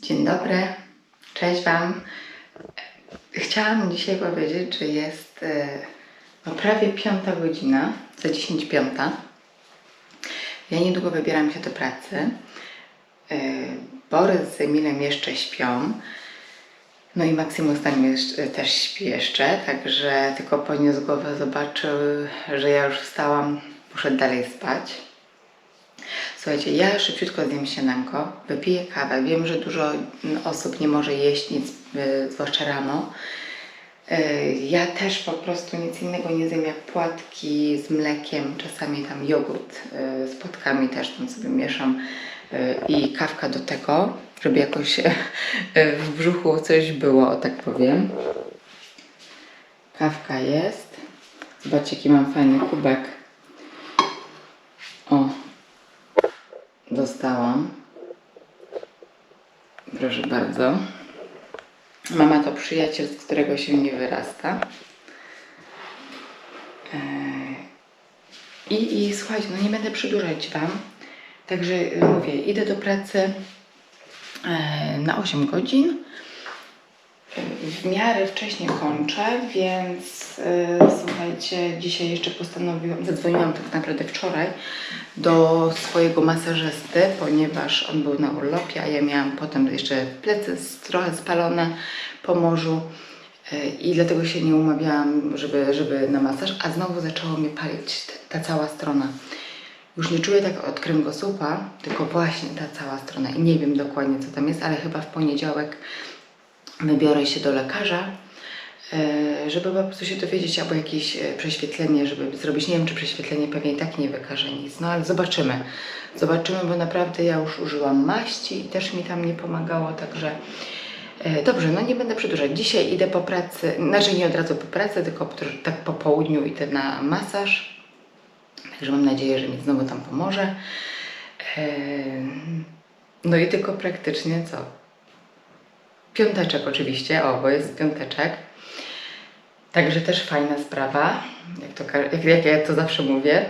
Dzień dobry, cześć Wam. Chciałam dzisiaj powiedzieć, że jest e, no, prawie piąta godzina, za 10 piąta. Ja niedługo wybieram się do pracy. E, Borys z Emilem jeszcze śpią. No i Maksymus tam jeszcze, też śpi jeszcze, także tylko podniósł głowę, zobaczył, że ja już wstałam, poszedł dalej spać. Słuchajcie, ja szybciutko zjem śniadanko, wypiję kawę. Wiem, że dużo osób nie może jeść nic, y, zwłaszcza rano. Y, Ja też po prostu nic innego nie zjem jak płatki z mlekiem, czasami tam jogurt y, z płatkami też tam sobie mieszam i kawka do tego, żeby jakoś w brzuchu coś było, o tak powiem. Kawka jest. Zobaczcie, jaki mam fajny kubek. O, dostałam. Proszę bardzo. Mama to przyjaciel, z którego się nie wyrasta. Eee, I, I słuchajcie, no nie będę przedłużać Wam. Także mówię, idę do pracy e, na 8 godzin. Miarę wcześnie kończę, więc e, słuchajcie, dzisiaj jeszcze postanowiłam, zadzwoniłam tak naprawdę wczoraj do swojego masażysty, ponieważ on był na urlopie, a ja miałam potem jeszcze plecy trochę spalone po morzu e, i dlatego się nie umawiałam, żeby, żeby na masaż, a znowu zaczęło mnie palić t- ta cała strona. Już nie czuję tak od kręgosłupa, tylko właśnie ta cała strona i nie wiem dokładnie co tam jest, ale chyba w poniedziałek wybiorę się do lekarza, e, żeby po prostu się dowiedzieć, albo jakieś e, prześwietlenie, żeby zrobić. Nie wiem, czy prześwietlenie pewnie i tak nie wykaże nic, no ale zobaczymy. Zobaczymy, bo naprawdę ja już użyłam maści i też mi tam nie pomagało, także e, dobrze, no nie będę przedłużać. Dzisiaj idę po pracy, znaczy nie od razu po pracy, tylko tak po południu idę na masaż. Także mam nadzieję, że mi znowu tam pomoże. No i tylko praktycznie co? Piąteczek oczywiście, o, bo jest piąteczek. Także też fajna sprawa, jak, to, jak, jak ja to zawsze mówię.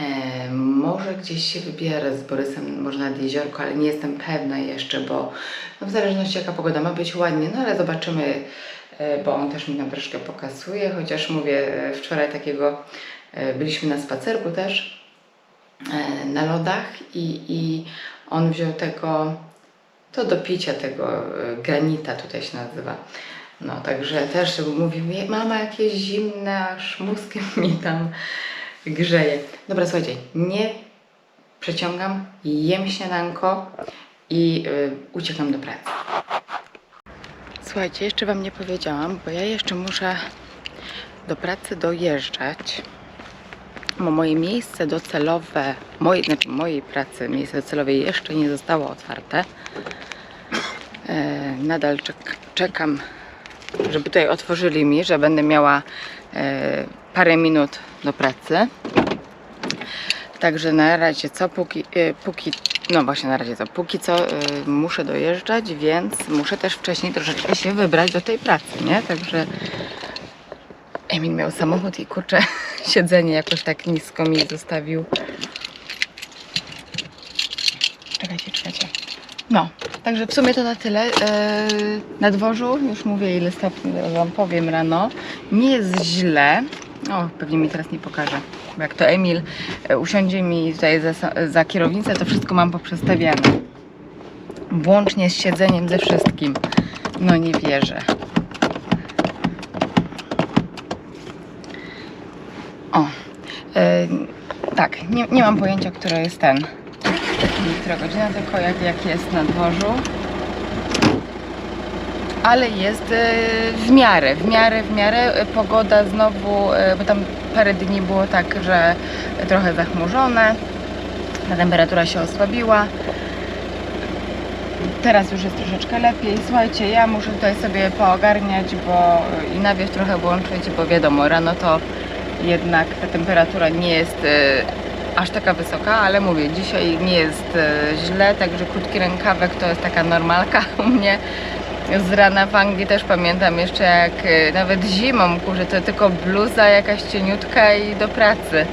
E, może gdzieś się wybiorę z Borysem, może nad jeziorko, ale nie jestem pewna jeszcze, bo no w zależności jaka pogoda ma być ładnie, no ale zobaczymy, e, bo on też mi tam troszkę pokazuje, chociaż mówię, e, wczoraj takiego e, byliśmy na spacerku też e, na lodach i, i on wziął tego, to do picia tego e, granita tutaj się nazywa. No, także też mówił mi, mama jakieś zimne, aż mózg mi tam grzeje. Dobra, słuchajcie, nie przeciągam, jem śniadanko i y, uciekam do pracy. Słuchajcie, jeszcze Wam nie powiedziałam, bo ja jeszcze muszę do pracy dojeżdżać, moje miejsce docelowe, moje, znaczy mojej pracy, miejsce docelowe jeszcze nie zostało otwarte. E, nadal czek, czekam, żeby tutaj otworzyli mi, że będę miała e, parę minut do pracy. Także na razie co, póki, e, póki no właśnie na razie co, póki co muszę dojeżdżać, więc muszę też wcześniej troszeczkę się wybrać do tej pracy, nie? Także Emil miał samochód i kurczę, siedzenie jakoś tak nisko mi zostawił. Czekajcie, czekajcie. No, także w sumie to na tyle. Eee, Na dworzu, już mówię ile stopni, Wam powiem rano. Nie jest źle. O, pewnie mi teraz nie pokaże. Jak to Emil e, usiądzie mi tutaj za, za kierownicę, to wszystko mam poprzestawiane. Włącznie z siedzeniem, ze wszystkim. No nie wierzę. O, e, tak, nie, nie mam pojęcia, która jest ten, która godzina, tylko jak, jak jest na dworzu. Ale jest e, w miarę, w miarę, w miarę. E, Pogoda znowu, e, bo tam parę dni było tak, że trochę zachmurzone, ta temperatura się osłabiła. Teraz już jest troszeczkę lepiej. Słuchajcie, ja muszę tutaj sobie poogarniać, bo i nawiew trochę włączyć, bo wiadomo, rano to jednak ta temperatura nie jest e, aż taka wysoka, ale mówię, dzisiaj nie jest e, źle, także krótki rękawek to jest taka normalka u mnie. Z rana w Anglii też pamiętam jeszcze jak e, nawet zimą, kurczę, to tylko bluza jakaś cieniutka i do pracy.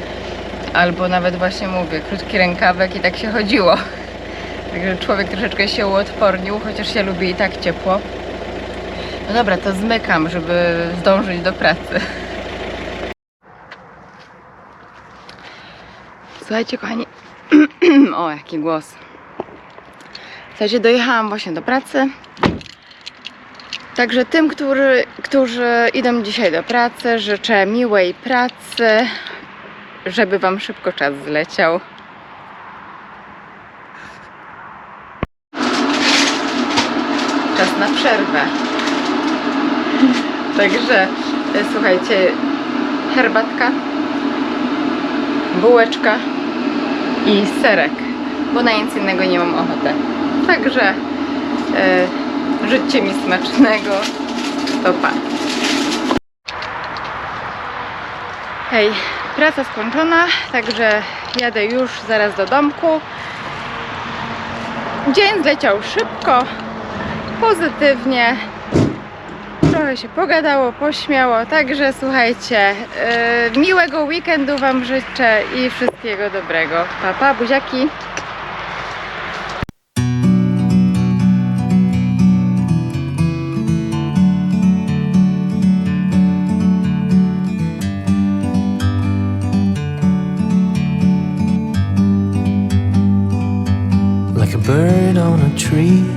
Albo nawet właśnie mówię, krótki rękawek i tak się chodziło. Także człowiek troszeczkę się uodpornił, chociaż ja lubię i tak ciepło. No dobra, to zmykam, żeby zdążyć do pracy. Słuchajcie, kochani. o, jaki głos. Słuchajcie, dojechałam właśnie do pracy. Także tym, którzy idą dzisiaj do pracy, życzę miłej pracy, żeby Wam szybko czas zleciał. Czas na przerwę. Także e, słuchajcie, herbatka, bułeczka i serek, bo na nic innego nie mam ochoty. Także e, życzcie mi smacznego. To pa. Hej, praca skończona, także jadę już zaraz do domku. Dzień zleciał szybko, pozytywnie. Trochę się pogadało, pośmiało, także słuchajcie, yy, miłego weekendu Wam życzę i wszystkiego dobrego. Pa, pa, buziaki! like a bird on a tree.